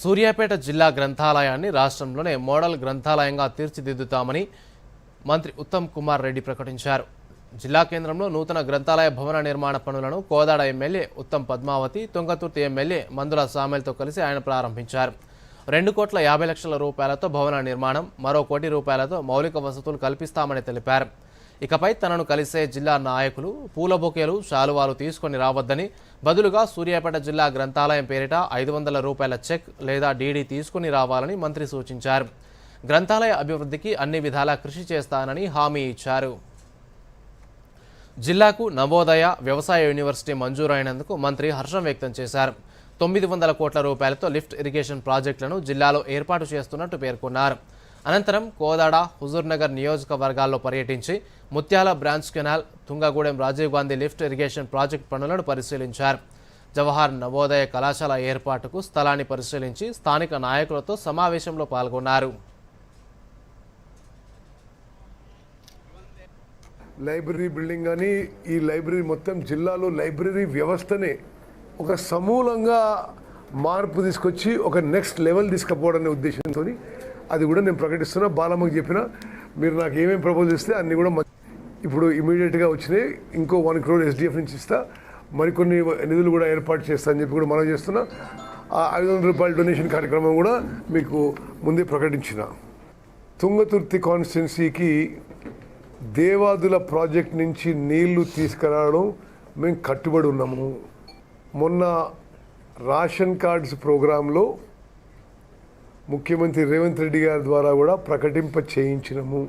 సూర్యాపేట జిల్లా గ్రంథాలయాన్ని రాష్ట్రంలోనే మోడల్ గ్రంథాలయంగా తీర్చిదిద్దుతామని మంత్రి ఉత్తమ్ కుమార్ రెడ్డి ప్రకటించారు. జిల్లా కేంద్రంలో నూతన గ్రంథాలయ భవన నిర్మాణ పనులను కోదాడ ఎమ్మెల్యే ఉత్తమ్ పద్మావతి తుంగతుర్తి ఎమ్మెల్యే మందుల సామెల్తో కలిసి ఆయన ప్రారంభించారు. రెండు కోట్ల యాభై లక్షల రూపాయలతో భవన నిర్మాణం మరో కోటి రూపాయలతో మౌలిక వసతులు కల్పిస్తామని తెలిపారు. ఇకపై తనను కలిసే జిల్లా నాయకులు పూల బొకేలు శాలువాలు తీసుకొని రావద్దని బదులుగా సూర్యాపేట జిల్లా గ్రంథాలయం పేరిట ఐదు వందల రూపాయల చెక్ లేదా డీడీ తీసుకుని రావాలని మంత్రి సూచించారు. గ్రంథాలయ అభివృద్ధికి అన్ని విధాలా కృషి చేస్తానని హామీ ఇచ్చారు. జిల్లాకు నవోదయ వ్యవసాయ యూనివర్సిటీ మంజూరైనందుకు మంత్రి హర్షం వ్యక్తం చేశారు. తొమ్మిది వందల కోట్ల రూపాయలతో లిఫ్ట్ ఇరిగేషన్ ప్రాజెక్టులను జిల్లాలో ఏర్పాటు చేస్తున్నట్టు పేర్కొన్నారు. అనంతరం కోదాడ హుజూర్నగర్ నియోజకవర్గాల్లో పర్యటించి Mutyala branch canal Thungagudem Rajiv Gandhi lift irrigation project పనులను పరిశీలించారు. జవహర్ నవోదయ కళాశాల ఏర్పాటుకు స్థలాన్ని పరిశీలించి స్థానిక నాయకులతో సమావేశంలో పాల్గొన్నారు. లైబ్రరీ బిల్డింగ్ కానీ ఈ లైబ్రరీ మొత్తం జిల్లాలో లైబ్రరీ వ్యవస్థనే ఒక సమూలంగా మార్పు తీసుకొచ్చి ఒక నెక్స్ట్ లెవెల్ తీసుకుపోవడం ఉద్దేశంతో అది కూడా నేను ప్రకటిస్తున్నా. బాలమ్మకి చెప్పిన మీరు నాకు ఏమేమి ప్రపోజ్ ఇస్తే అన్నీ కూడా మ- ఇప్పుడు ఇమీడియట్గా వచ్చినాయి. ఇంకో వన్ క్రోర్ ఎస్డిఎఫ్ నుంచి ఇస్తా. మరికొన్ని నిధులు కూడా ఏర్పాటు చేస్తా అని చెప్పి కూడా మనం చేస్తున్నా. ఆ ఐదు వందల రూపాయల డొనేషన్ కార్యక్రమం కూడా మీకు ముందే ప్రకటించిన. తుంగతుర్తి కాన్స్టిట్యున్సీకి దేవాదుల ప్రాజెక్ట్ నుంచి నీళ్ళు తీసుకురావడం మేము కట్టుబడి ఉన్నాము. మొన్న రేషన్ కార్డ్స్ ప్రోగ్రాంలో ముఖ్యమంత్రి రేవంత్ రెడ్డి గారి ద్వారా కూడా ప్రకటింప చేయించినము